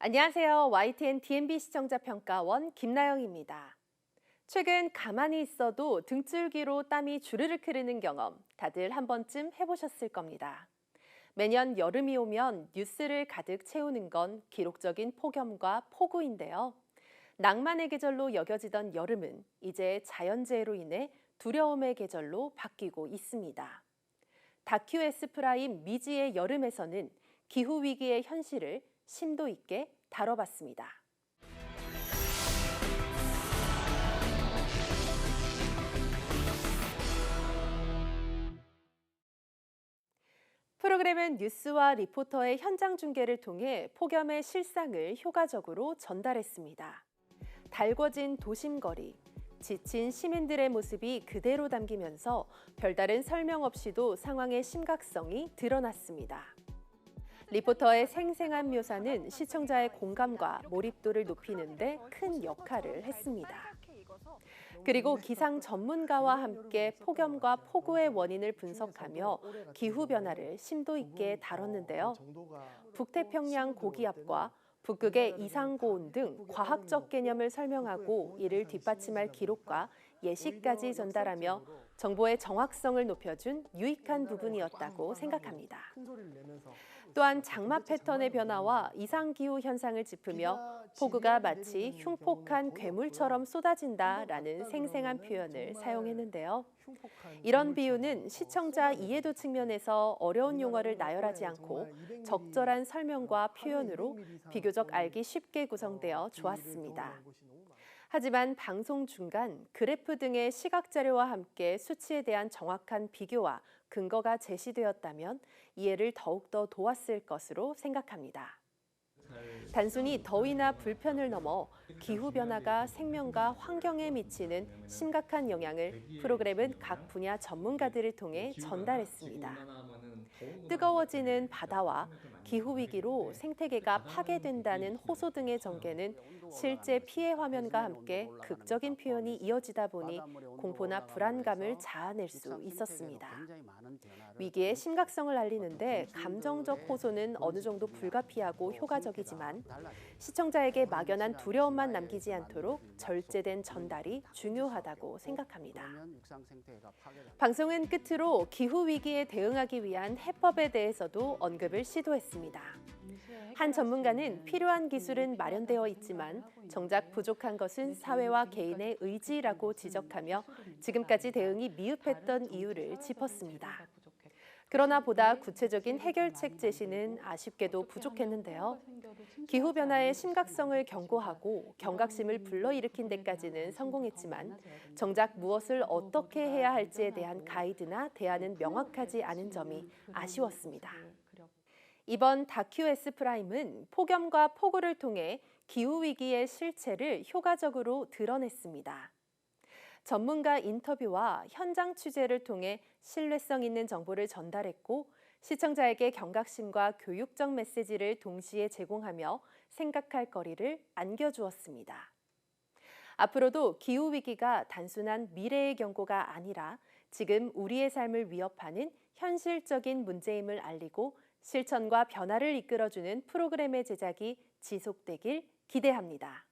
안녕하세요. YTN DMB 시청자 평가원 김나영입니다. 최근 가만히 있어도 등줄기로 땀이 주르륵 흐르는 경험 다들 한 번쯤 해보셨을 겁니다. 매년 여름이 오면 뉴스를 가득 채우는 건 기록적인 폭염과 폭우인데요. 낭만의 계절로 여겨지던 여름은 이제 자연재해로 인해 두려움의 계절로 바뀌고 있습니다. 다큐 S 프라임 미지의 여름에서는 기후 위기의 현실을 심도 있게 다뤄봤습니다. 프로그램은 뉴스와 리포터의 현장 중계를 통해 폭염의 실상을 효과적으로 전달했습니다. 달궈진 도심거리, 지친 시민들의 모습이 그대로 담기면서 별다른 설명 없이도 상황의 심각성이 드러났습니다. 리포터의 생생한 묘사는 시청자의 공감과 몰입도를 높이는데 큰 역할을 했습니다. 그리고 기상 전문가와 함께 폭염과 폭우의 원인을 분석하며 기후 변화를 심도 있게 다뤘는데요. 북태평양 고기압과 북극의 이상고온 등 과학적 개념을 설명하고 이를 뒷받침할 기록과 예시까지 전달하며 정보의 정확성을 높여준 유익한 부분이었다고 생각합니다. 또한 장마 패턴의 변화와 이상 기후 현상을 짚으며 폭우가 마치 흉폭한 괴물처럼 쏟아진다라는 생생한 표현을 사용했는데요. 이런 비유는 시청자 이해도 측면에서 어려운 용어를 나열하지 않고 적절한 설명과 표현으로 비교적 알기 쉽게 구성되어 좋았습니다. 하지만 방송 중간 그래프 등의 시각 자료와 함께 수치에 대한 정확한 비교와 근거가 제시되었다면 이해를 더욱더 도왔을 것으로 생각합니다. 단순히 더위나 불편을 넘어 기후 변화가 생명과 환경에 미치는 심각한 영향을 프로그램은 각 분야 전문가들을 통해 전달했습니다. 뜨거워지는 바다와 기후 위기로 생태계가 파괴된다는 호소 등의 전개는 실제 피해 화면과 함께 극적인 표현이 이어지다 보니 공포나 불안감을 자아낼 수 있었습니다. 위기의 심각성을 알리는데 감정적 호소는 어느 정도 불가피하고 효과적이지만 시청자에게 막연한 두려움만 남기지 않도록 절제된 전달이 중요하다고 생각합니다. 방송은 끝으로 기후 위기에 대응하기 위한 해법에 대해서도 언급을 시도했 습니다. 한 전문가는 필요한 기술은 마련되어 있지만 정작 부족한 것은 사회와 개인의 의지라고 지적하며 지금까지 대응이 미흡했던 이유를 짚었습니다. 그러나 보다 구체적인 해결책 제시는 아쉽게도 부족했는데요. 기후변화의 심각성을 경고하고 경각심을 불러일으킨 데까지는 성공했지만 정작 무엇을 어떻게 해야 할지에 대한 가이드나 대안은 명확하지 않은 점이 아쉬웠습니다. 이번 다큐 S 프라임은 폭염과 폭우를 통해 기후 위기의 실체를 효과적으로 드러냈습니다. 전문가 인터뷰와 현장 취재를 통해 신뢰성 있는 정보를 전달했고 시청자에게 경각심과 교육적 메시지를 동시에 제공하며 생각할 거리를 안겨주었습니다. 앞으로도 기후 위기가 단순한 미래의 경고가 아니라 지금 우리의 삶을 위협하는 현실적인 문제임을 알리고 실천과 변화를 이끌어주는 프로그램의 제작이 지속되길 기대합니다.